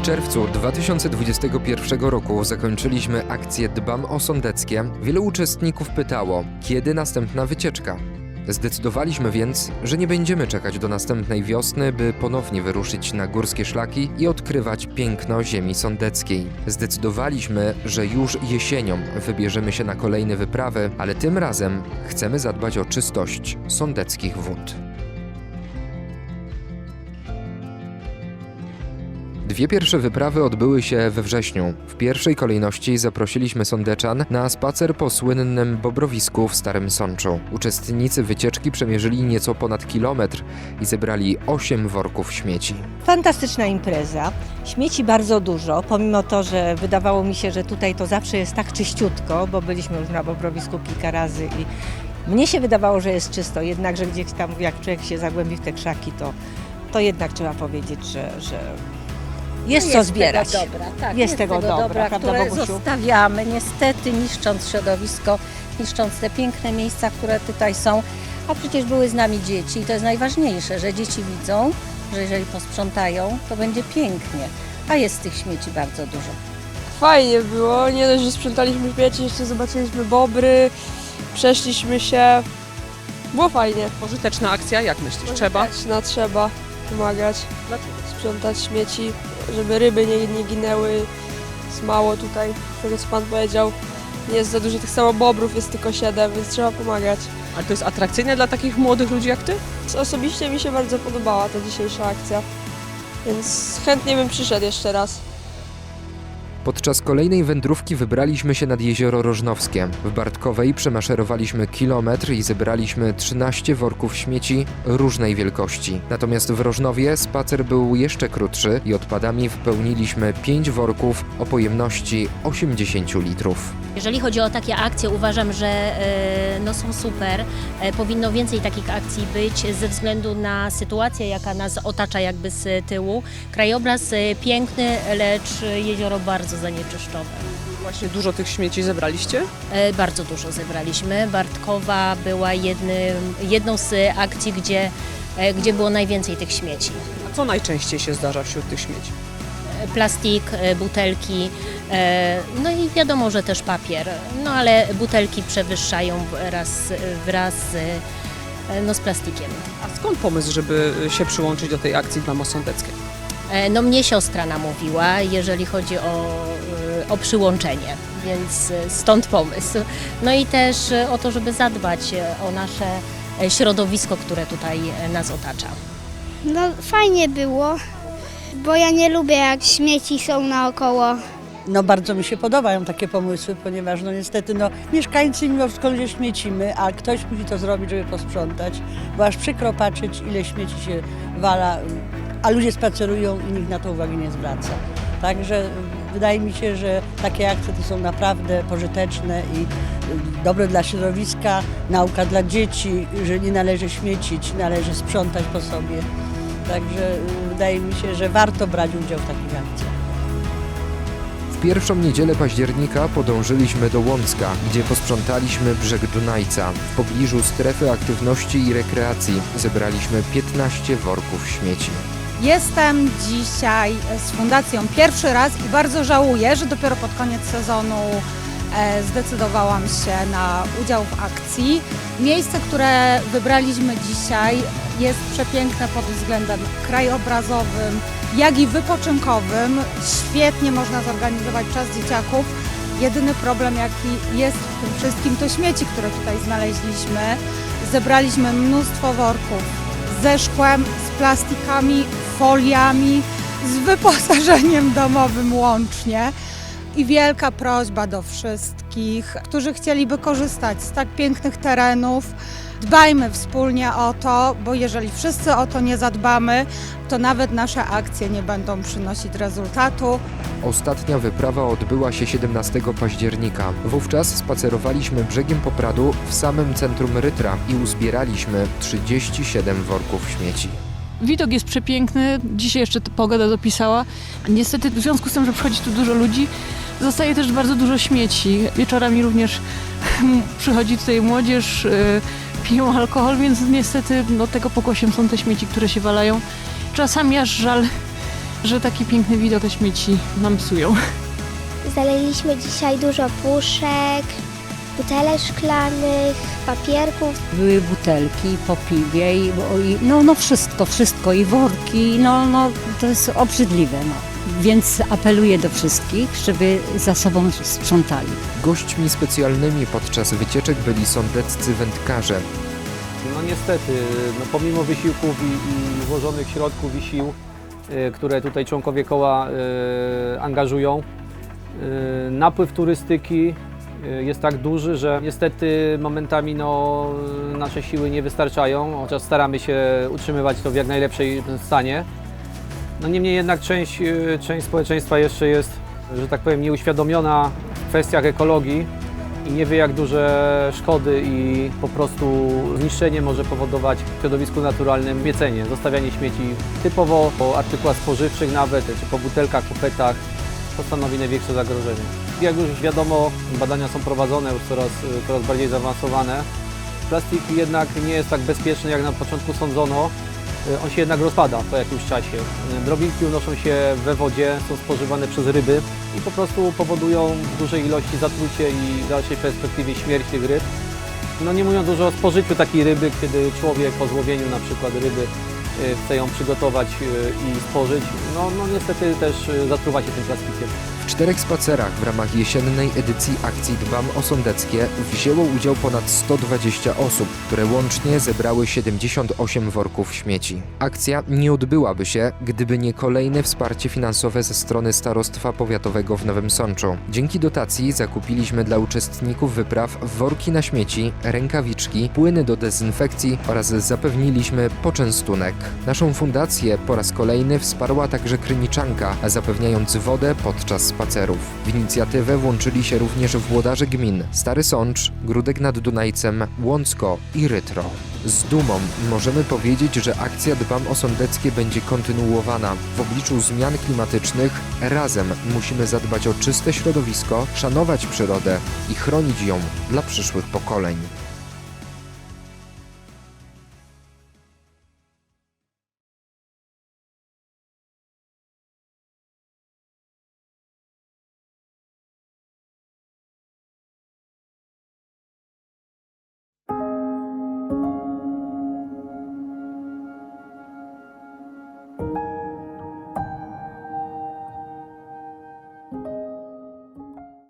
W czerwcu 2021 roku zakończyliśmy akcję Dbam o Sądeckie. Wielu uczestników pytało, kiedy następna wycieczka. Zdecydowaliśmy więc, że nie będziemy czekać do następnej wiosny, by ponownie wyruszyć na górskie szlaki i odkrywać piękno ziemi sądeckiej. Zdecydowaliśmy, że już jesienią wybierzemy się na kolejne wyprawy, ale tym razem chcemy zadbać o czystość sądeckich wód. Dwie pierwsze wyprawy odbyły się we wrześniu. W pierwszej kolejności zaprosiliśmy sądeczan na spacer po słynnym Bobrowisku w Starym Sączu. Uczestnicy wycieczki przemierzyli nieco ponad kilometr i zebrali 8 worków śmieci. Fantastyczna impreza. Śmieci bardzo dużo, pomimo to, że wydawało mi się, że tutaj to zawsze jest tak czyściutko, bo byliśmy już na Bobrowisku kilka razy i mnie się wydawało, że jest czysto, jednakże gdzieś tam jak człowiek się zagłębi w te krzaki, to, to jednak trzeba powiedzieć, że, że jest co zbierać. Tego dobra, tak, Jest tego dobra, prawda, które Bogusiu? zostawiamy, niestety niszcząc środowisko, niszcząc te piękne miejsca, które tutaj są. A przecież były z nami dzieci i to jest najważniejsze, że dzieci widzą, że jeżeli posprzątają, to będzie pięknie. A jest tych śmieci bardzo dużo. Fajnie było, nie dość, że sprzątaliśmy śmieci, jeszcze zobaczyliśmy bobry, przeszliśmy się. Było fajnie. Pożyteczna akcja, jak myślisz? Trzeba? No trzeba pomagać, Dlaczego? sprzątać śmieci, żeby ryby nie, nie ginęły. Jest mało tutaj, tego co pan powiedział. Nie jest za dużo tych samo bobrów, jest tylko siedem, więc trzeba pomagać. Ale to jest atrakcyjne dla takich młodych ludzi jak ty? Osobiście mi się bardzo podobała ta dzisiejsza akcja, więc chętnie bym przyszedł jeszcze raz. Podczas kolejnej wędrówki wybraliśmy się nad jezioro Rożnowskie. W Bartkowej przemaszerowaliśmy kilometr i zebraliśmy 13 worków śmieci różnej wielkości. Natomiast w Rożnowie spacer był jeszcze krótszy i odpadami wypełniliśmy 5 worków o pojemności 80 litrów. Jeżeli chodzi o takie akcje, uważam, że e, no, są super. E, Powinno więcej takich akcji być ze względu na sytuację, jaka nas otacza jakby z tyłu. Krajobraz e, piękny, lecz jezioro bardzo zanieczyszczone. Właśnie dużo tych śmieci zebraliście? Bardzo dużo zebraliśmy. Bartkowa była jednym, jedną z akcji, gdzie, gdzie było najwięcej tych śmieci. A co najczęściej się zdarza wśród tych śmieci? Plastik, e, butelki, e, no i wiadomo, że też papier. No ale butelki przewyższają wraz, wraz z, e, no, z plastikiem. A skąd pomysł, żeby się przyłączyć do tej akcji Sądeckie? E, No mnie siostra namówiła, jeżeli chodzi o, o przyłączenie, więc stąd pomysł. No i też o to, żeby zadbać o nasze środowisko, które tutaj nas otacza. No fajnie było, bo ja nie lubię jak śmieci są naokoło. No bardzo mi się podobają takie pomysły, ponieważ no niestety no, mieszkańcy mimo wszystko ludzie śmiecimy, a ktoś musi to zrobić, żeby posprzątać, bo aż przykro patrzeć ile śmieci się wala, a ludzie spacerują i nikt na to uwagi nie zwraca. Także y, wydaje mi się, że takie akcje to są naprawdę pożyteczne i y, dobre dla środowiska, nauka dla dzieci, że nie należy śmiecić, należy sprzątać po sobie. Także y, wydaje mi się, że warto brać udział w takich akcjach. W pierwszą niedzielę października podążyliśmy do Łącka, gdzie posprzątaliśmy brzeg Dunajca. W pobliżu strefy aktywności i rekreacji zebraliśmy 15 worków śmieci. Jestem dzisiaj z fundacją pierwszy raz i bardzo żałuję, że dopiero pod koniec sezonu zdecydowałam się na udział w akcji. Miejsce, które wybraliśmy dzisiaj jest przepiękne pod względem krajobrazowym, jak i wypoczynkowym. Świetnie można zorganizować czas dzieciaków. Jedyny problem, jaki jest w tym wszystkim, to śmieci, które tutaj znaleźliśmy. Zebraliśmy mnóstwo worków ze szkłem, z plastikami, foliami, z wyposażeniem domowym łącznie. I wielka prośba do wszystkich, którzy chcieliby korzystać z tak pięknych terenów. Dbajmy wspólnie o to, bo jeżeli wszyscy o to nie zadbamy, to nawet nasze akcje nie będą przynosić rezultatu. Ostatnia wyprawa odbyła się 17 października. Wówczas spacerowaliśmy brzegiem Popradu w samym centrum Rytra i uzbieraliśmy 37 worków śmieci. Widok jest przepiękny, dzisiaj jeszcze pogoda dopisała. Niestety w związku z tym, że przychodzi tu dużo ludzi, zostaje też bardzo dużo śmieci. Wieczorami również przychodzi tutaj młodzież, y, piją alkohol, więc niestety no, tego pokłosiem są te śmieci, które się walają. Czasami aż żal że taki piękny widok te śmieci nam psują. Zaleliśmy dzisiaj dużo puszek, butelek szklanych, papierków. Były butelki po piwie i, i no, no wszystko, wszystko i worki, no, no to jest obrzydliwe. No. Więc apeluję do wszystkich, żeby za sobą sprzątali. Gośćmi specjalnymi podczas wycieczek byli sądeccy wędkarze. No niestety, no pomimo wysiłków i, i włożonych środków i sił, y, które tutaj członkowie koła y, angażują, y, napływ turystyki jest tak duży, że niestety momentami no, nasze siły nie wystarczają, chociaż staramy się utrzymywać to w jak najlepszej stanie. No niemniej jednak część, y, część społeczeństwa jeszcze jest, że tak powiem, nieuświadomiona w kwestiach ekologii i nie wie jak duże szkody i po prostu zniszczenie może powodować w środowisku naturalnym miecenie, zostawianie śmieci typowo po artykułach spożywczych nawet, czy po butelkach, po petach, to stanowi największe zagrożenie. Jak już wiadomo, badania są prowadzone już coraz, coraz bardziej zaawansowane. Plastik jednak nie jest tak bezpieczny jak na początku sądzono. On się jednak rozpada po jakimś czasie. Drobinki unoszą się we wodzie, są spożywane przez ryby i po prostu powodują w dużej ilości zatrucie i w dalszej perspektywie śmierć tych ryb. No nie mówiąc dużo o spożyciu takiej ryby, kiedy człowiek po złowieniu na przykład ryby chce ją przygotować y, i spożyć, no, no niestety też y, zatruwa się tym plastikiem. Czterech spacerach w ramach jesiennej edycji akcji Dbam o Sądeckie wzięło udział ponad 120 osób, które łącznie zebrały 78 worków śmieci. Akcja nie odbyłaby się, gdyby nie kolejne wsparcie finansowe ze strony Starostwa Powiatowego w Nowym Sączu. Dzięki dotacji zakupiliśmy dla uczestników wypraw worki na śmieci, rękawiczki, płyny do dezynfekcji oraz zapewniliśmy poczęstunek. Naszą fundację po raz kolejny wsparła także Kryniczanka, zapewniając wodę podczas spacerów. W inicjatywę włączyli się również włodarze gmin Stary Sącz, Grudek nad Dunajcem, Łącko i Rytro. Z dumą możemy powiedzieć, że akcja Dbam o Sądeckie będzie kontynuowana. W obliczu zmian klimatycznych razem musimy zadbać o czyste środowisko, szanować przyrodę i chronić ją dla przyszłych pokoleń.